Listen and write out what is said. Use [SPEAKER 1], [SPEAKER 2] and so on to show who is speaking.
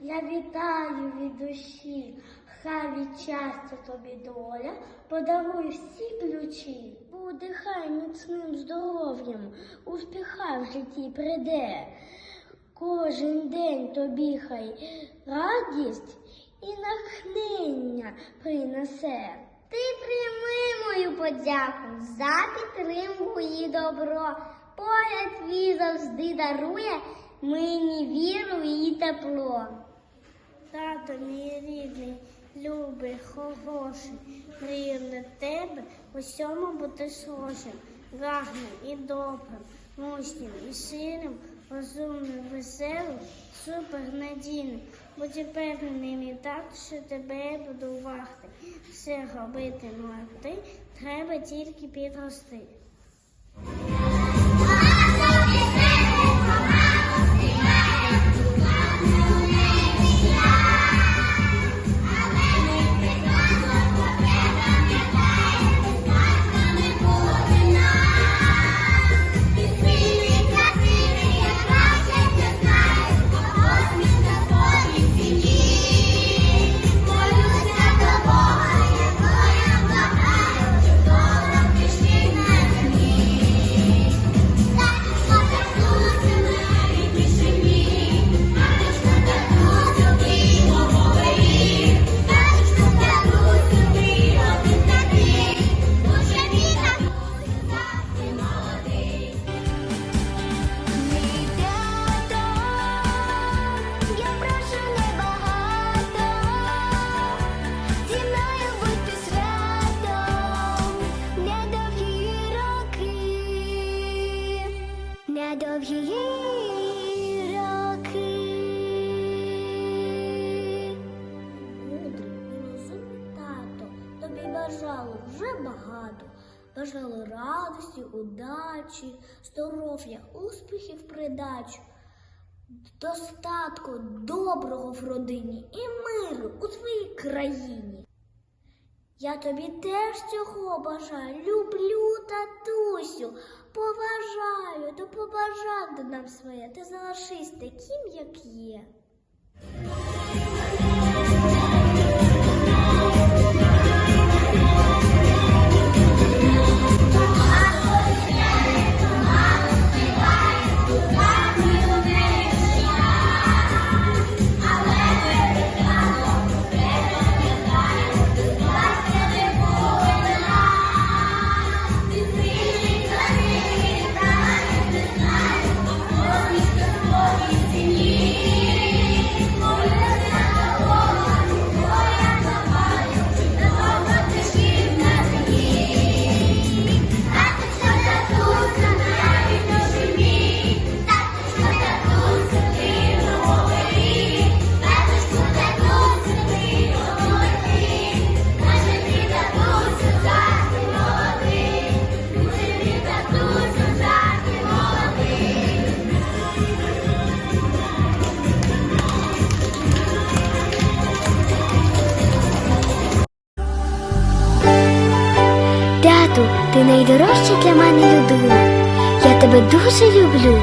[SPEAKER 1] Я вітаю від душі, хай від щастя тобі доля, подаруй всі ключі. Буде хай міцним здоров'ям, успіха в житті прийде. Кожен день тобі хай радість і натхнення принесе. Ти прийми мою подяку за підтримку і добро. Погляд твій завжди дарує мені віру і тепло. Тато мій рідний, любий, хороший, мрію на тебе усьому бути схожим, гарним і добрим, мужнім і сильним, розумним, веселим, супернадійним. Будь впевнений, мій тато, що тебе буду уважати. Все робитиму, а ти треба тільки підрости.
[SPEAKER 2] Недовгі роки.
[SPEAKER 1] Мудрий і розумний тато, тобі бажали вже багато. Бажали радості, удачі, здоров'я, успіхів придачу, достатку доброго в родині і миру у твоїй країні. Я тобі теж цього бажаю, люблю татусю, поважаю, то побажав до нам своє, ти залишись таким, як є.
[SPEAKER 2] Найдорожча для мене людина. Я тебе дуже люблю.